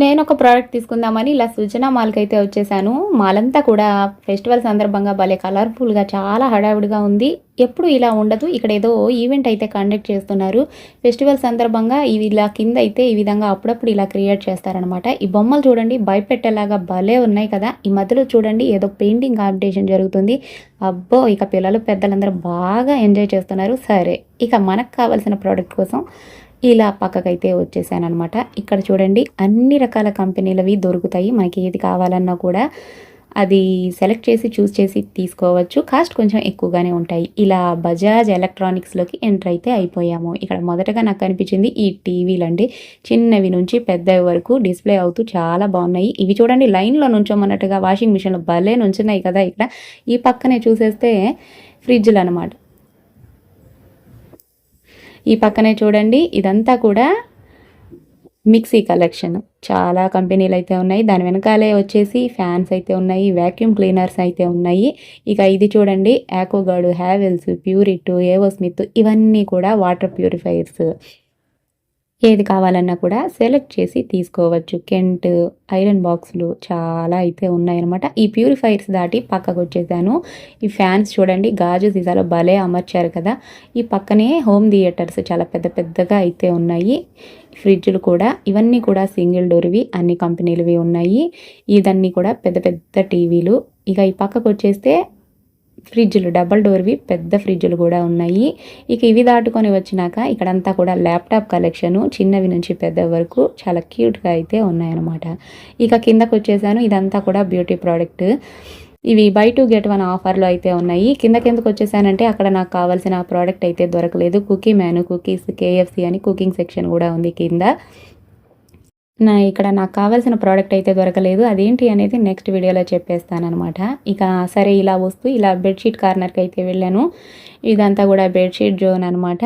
నేను ఒక ప్రోడక్ట్ తీసుకుందామని ఇలా సృజన మాల్కి అయితే వచ్చేసాను. మాల్ అంతా కూడా ఫెస్టివల్ సందర్భంగా భలే కలర్ఫుల్గా చాలా హడావిడిగా ఉంది. ఎప్పుడు ఇలా ఉండదు. ఇక్కడ ఏదో ఈవెంట్ అయితే కండక్ట్ చేస్తున్నారు. ఫెస్టివల్ సందర్భంగా ఇవి ఇలా కింద అయితే ఈ విధంగా అప్పుడప్పుడు ఇలా క్రియేట్ చేస్తారనమాట ఈ బొమ్మలు చూడండి భయపెట్టేలాగా భలే ఉన్నాయి కదా. ఈ మధ్యలో చూడండి ఏదో పెయింటింగ్ కాంపిటీషన్ జరుగుతుంది. అబ్బో ఇక పిల్లలు పెద్దలందరూ బాగా ఎంజాయ్ చేస్తున్నారు. సరే ఇక మనకు కావాల్సిన ప్రోడక్ట్ కోసం ఇలా పక్కకైతే వచ్చేసానమాట ఇక్కడ చూడండి అన్ని రకాల కంపెనీలవి దొరుకుతాయి. మనకి ఏది కావాలన్నా కూడా అది సెలెక్ట్ చేసి చూస్ చేసి తీసుకోవచ్చు. కాస్ట్ కొంచెం ఎక్కువగానే ఉంటాయి. ఇలా బజాజ్ ఎలక్ట్రానిక్స్లోకి ఎంటర్ అయితే అయిపోయాము. ఇక్కడ మొదటగా నాకు కనిపించింది ఈ టీవీలు అండి చిన్నవి నుంచి పెద్దవి వరకు డిస్ప్లే అవుతూ చాలా బాగున్నాయి. ఇవి చూడండి లైన్లో నుంచోమన్నట్టుగా వాషింగ్ మిషన్లో భలే నుంచున్నాయి కదా ఇక్కడ. ఈ పక్కనే చూసేస్తే ఫ్రిడ్జ్లు అనమాట ఈ పక్కనే చూడండి ఇదంతా కూడా మిక్సీ కలెక్షన్. చాలా కంపెనీలు అయితే ఉన్నాయి. దాని వెనకాలే వచ్చేసి ఫ్యాన్స్ అయితే ఉన్నాయి వ్యాక్యూమ్ క్లీనర్స్ అయితే ఉన్నాయి. ఇక ఇది చూడండి యాకోగాడు హ్యావెల్స్ ప్యూరిట్ ఏవో స్మిత్ ఇవన్నీ కూడా వాటర్ ప్యూరిఫైయర్స్ ఏది కావాలన్నా కూడా సెలెక్ట్ చేసి తీసుకోవచ్చు. కెంట్ ఐరన్ బాక్సులు చాలా అయితే ఉన్నాయన్నమాట. ఈ ప్యూరిఫైర్స్ దాటి పక్కకు వచ్చేసాను. ఈ ఫ్యాన్స్ చూడండి గాజు సీసాలో భలే అమర్చారు కదా. ఈ పక్కనే హోమ్ థియేటర్స్ చాలా పెద్ద పెద్దగా అయితే ఉన్నాయి. ఫ్రిడ్జ్లు కూడా ఇవన్నీ కూడా సింగిల్ డోర్వి అన్ని కంపెనీలవి ఉన్నాయి. ఇదన్నీ కూడా పెద్ద పెద్ద టీవీలు. ఇక ఈ పక్కకు వచ్చేస్తే ఫ్రిడ్జ్లు డబల్ డోర్వి పెద్ద ఫ్రిడ్జ్లు కూడా ఉన్నాయి. ఇక ఇవి దాటుకొని వచ్చినాక ఇక్కడంతా కూడా ల్యాప్టాప్ కలెక్షను చిన్నవి నుంచి పెద్ద వరకు చాలా క్యూట్గా అయితే ఉన్నాయన్నమాట. ఇక కిందకు వచ్చేసాను ఇదంతా కూడా బ్యూటీ ప్రోడక్ట్. ఇవి బై టూ గెట్ వన్ ఆఫర్లో అయితే ఉన్నాయి. కిందకెందుకు వచ్చేసానంటే అక్కడ నాకు కావాల్సిన ప్రోడక్ట్ అయితే దొరకలేదు. కుకీ మ్యాను కుకీస్ కేఎఫ్సి అని కుకింగ్ సెక్షన్ కూడా ఉంది కింద. నా ఇక్కడ నాకు కావాల్సిన ప్రోడక్ట్ అయితే దొరకలేదు. అదేంటి అనేది నెక్స్ట్ వీడియోలో చెప్పేస్తానమాట ఇక సరే ఇలా వస్తూ ఇలా బెడ్షీట్ కార్నర్కి అయితే వెళ్ళాను. ఇదంతా కూడా బెడ్షీట్ జోన్ అనమాట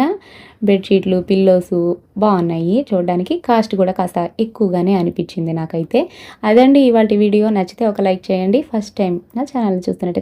బెడ్షీట్లు పిల్లోస్ బాగున్నాయి. చూడడానికి కాస్ట్ కూడా కాస్త ఎక్కువగానే అనిపించింది నాకైతే. అదండి ఇవాళ వీడియో నచ్చితే ఒక లైక్ చేయండి. ఫస్ట్ టైం నా ఛానల్ చూస్తున్నట్టయితే